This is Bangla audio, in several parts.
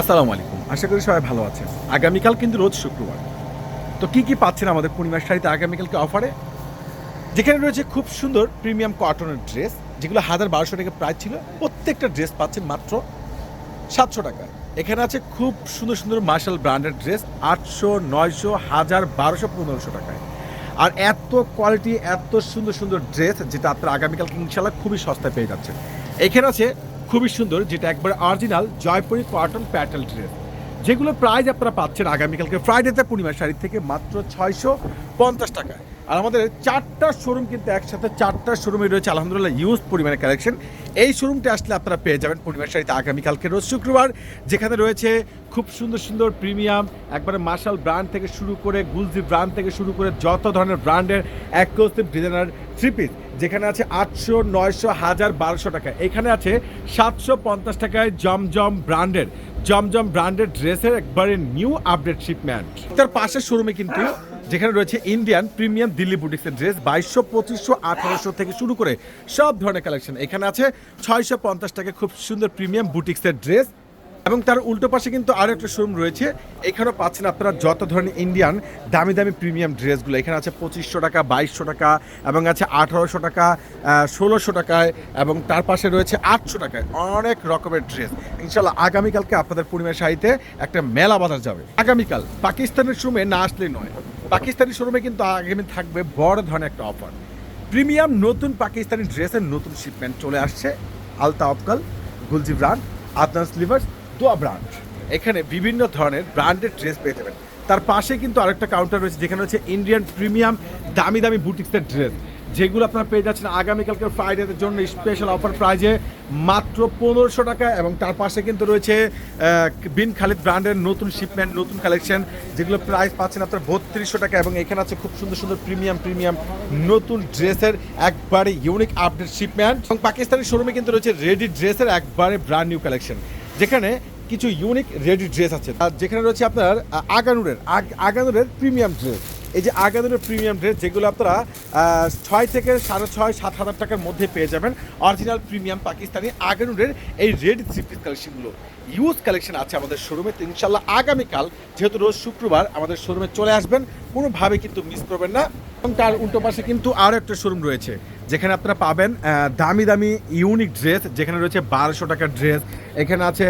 আসসালামু আলাইকুম। আশা করি সবাই ভালো আছেন। আগামীকাল কিন্তু রোজ শুক্রবার। তো কি কি পাচ্ছেন আমাদের পূর্ণিমার শাড়িতে আগামীকালকে অফারে? যেখানে রয়েছে খুব সুন্দর প্রিমিয়াম কটনের ড্রেস, যেগুলো হাজার বারোশো টাকা প্রাইস ছিল। প্রত্যেকটা ড্রেস পাচ্ছেন মাত্র সাতশো টাকা এখানে আছে খুব সুন্দর সুন্দর মার্শাল ব্র্যান্ডের ড্রেস, আটশো, নয়শো, হাজার, বারোশো, পনেরোশো টাকায়। আর এত কোয়ালিটি, এত সুন্দর সুন্দর ড্রেস, যেটা আপনারা আগামীকাল ইনশাল্লাহ খুবই সস্তায় পেয়ে যাচ্ছেন। এখানে আছে খুবই সুন্দর, যেটা একবার অরিজিনাল জয়পুরি কটন প্যাটেল ড্রেস যেগুলো প্রাইজ আপনারা পাচ্ছেন আগামীকালকে। ফ্রাইডেতে পূর্ণিমা শাড়ি থেকে মাত্র ছয়শো পঞ্চাশ টাকায়। আর আমাদের চারটা শোরুম কিন্তু একসাথে, চারটা শোরুমে রয়েছে। আলহামদুলিল্লাহ ইউজ পরিমাণে কালেকশন এই শোরুমটা আসলে আপনারা পেয়ে যাবেন পূর্ণিমার শাড়িতে আগামীকালকে, রোজ শুক্রবার, যেখানে রয়েছে খুব সুন্দর সুন্দর প্রিমিয়াম একবারে মার্শাল ব্র্যান্ড থেকে শুরু করে গুলজি ব্র্যান্ড থেকে শুরু করে যত ধরনের ব্র্যান্ডের এক্সক্লুসিভ ডিজাইনার থ্রি পিস যেখানে আছে আটশো, নয়শো, হাজার, বারোশো টাকা। এখানে আছে সাতশো পঞ্চাশ টাকায় জমজম ব্র্যান্ডের জমজম ব্র্যান্ডের ড্রেসের একবারে নিউ আপডেট শিপম্যান্ট তার পাশের শোরুমে কিন্তু যেখানে রয়েছে ইন্ডিয়ান প্রিমিয়াম দিল্লি বুটিক্সের ড্রেস বাইশশো, পঁচিশশো, আঠারোশো থেকে শুরু করে সব ধরনের কালেকশন এখানে আছে ছয়শো পঞ্চাশ টাকা খুব সুন্দর প্রিমিয়াম বুটিক্সের ড্রেস এবং তার উল্টো পাশে কিন্তু আরও একটা শোরুম রয়েছে। এখানেও পাচ্ছেন আপনারা যত ধরনের ইন্ডিয়ান দামি দামি প্রিমিয়াম ড্রেসগুলো এখানে আছে পঁচিশশো টাকা, বাইশশো টাকা এবং আছে আঠারোশো টাকা ষোলোশো টাকায় এবং তার পাশে রয়েছে আটশো টাকায় অনেক রকমের ড্রেস ইনশাল্লাহ আগামীকালকে আপনাদের পূর্ণিমার শাড়িতে একটা মেলা বাজার যাবে। আগামীকাল পাকিস্তানের শোরুমে না আসলেই নয়। পাকিস্তানি শোরুমে কিন্তু আগামী থাকবে বড় ধরনের একটা অফার। প্রিমিয়াম নতুন পাকিস্তানি ড্রেসের নতুন শিপমেন্ট চলে আসছে। আলতা অফকাল গুলজি ব্রান্ড আদনান স্লিভার্স, দোয়া ব্রান্ড এখানে বিভিন্ন ধরনের ব্র্যান্ডেড ড্রেস পেয়ে যাবেন। তার পাশে কিন্তু আরেকটা কাউন্টার রয়েছে, যেখানে রয়েছে ইন্ডিয়ান প্রিমিয়াম দামি দামি বুটিক্সের ড্রেস যেগুলো আপনারা পেয়ে যাচ্ছেন আগামীকালকে ফ্রাইডের জন্য স্পেশাল অফার প্রাইজে মাত্র পনেরোশো টাকা এবং তার পাশে কিন্তু রয়েছে বিন খালিদ ব্র্যান্ডের নতুন শিপমেন্ট নতুন কালেকশন যেগুলো প্রাইস পাচ্ছেন আপনার বত্রিশশো টাকা এবং এখানে আছে খুব সুন্দর সুন্দর প্রিমিয়াম প্রিমিয়াম নতুন ড্রেসের একবারে ইউনিক আপডেট শিপমেন্ট এবং পাকিস্তানি শোরুমে কিন্তু রয়েছে রেডি ড্রেসের একবারে ব্র্যান্ড নিউ কালেকশন যেখানে কিছু ইউনিক রেডি ড্রেস আছে। যেখানে রয়েছে আপনার আগানুরের, আগ- আগানুরের প্রিমিয়াম ড্রেস এই যে আগানুরের প্রিমিয়াম ড্রেস যেগুলো আপনারা ছয় থেকে সাড়ে ছয়, সাত হাজার টাকার মধ্যে পেয়ে যাবেন অরিজিনাল প্রিমিয়াম পাকিস্তানি আগানুরের এই রেড সিপিস কালেকশনগুলো ইউজ কালেকশন আছে আমাদের শোরুমে তো ইনশাল্লাহ আগামীকাল, যেহেতু রোজ শুক্রবার আমাদের শোরুমে চলে আসবেন। কোনোভাবে কিন্তু মিস করবেন না। এবং তার উল্টো পাশে কিন্তু আরও একটা শোরুম রয়েছে, যেখানে আপনারা পাবেন দামি দামি ইউনিক ড্রেস যেখানে রয়েছে বারোশো টাকার ড্রেস এখানে আছে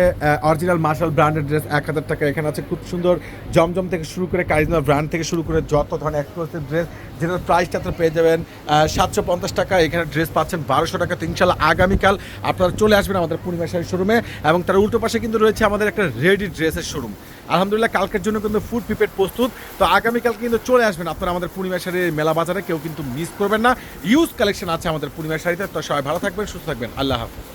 অরিজিনাল মার্শাল ব্র্যান্ডের ড্রেস এক হাজার টাকা, এখানে আছে খুব সুন্দর জমজম থেকে শুরু করে কারিজমা ব্র্যান্ড থেকে শুরু করে যত ধরনের এক্সক্লুসিভ ড্রেস যেটার প্রাইসটা আপনারা পেয়ে যাবেন সাতশো পঞ্চাশ টাকা, এখানে ড্রেস পাচ্ছেন বারোশো টাকা তো ইনশাল্লাহ আগামীকাল আপনারা চলে আসবেন আমাদের পূর্ণিমা শাড়ি শোরুমে এবং তার উল্টো পাশে কিন্তু রয়েছে আমাদের একটা রেডি ড্রেসের শোরুম আলহামদুলিল্লাহ, কালকের জন্য কিন্তু ফুড প্রিপেড প্রস্তুত। তো আগামীকাল কিন্তু চলে আসবেন আপনারা আমাদের পূর্ণিমা শাড়ির মেলা বাজারে, কেউ কিন্তু মিস করবেন না। ইউজ কালেকশন আছে আমাদের পূর্ণিমা শাড়িতে তো সবাই ভালো থাকবেন, সুস্থ থাকবেন। আল্লাহ হাফিজ।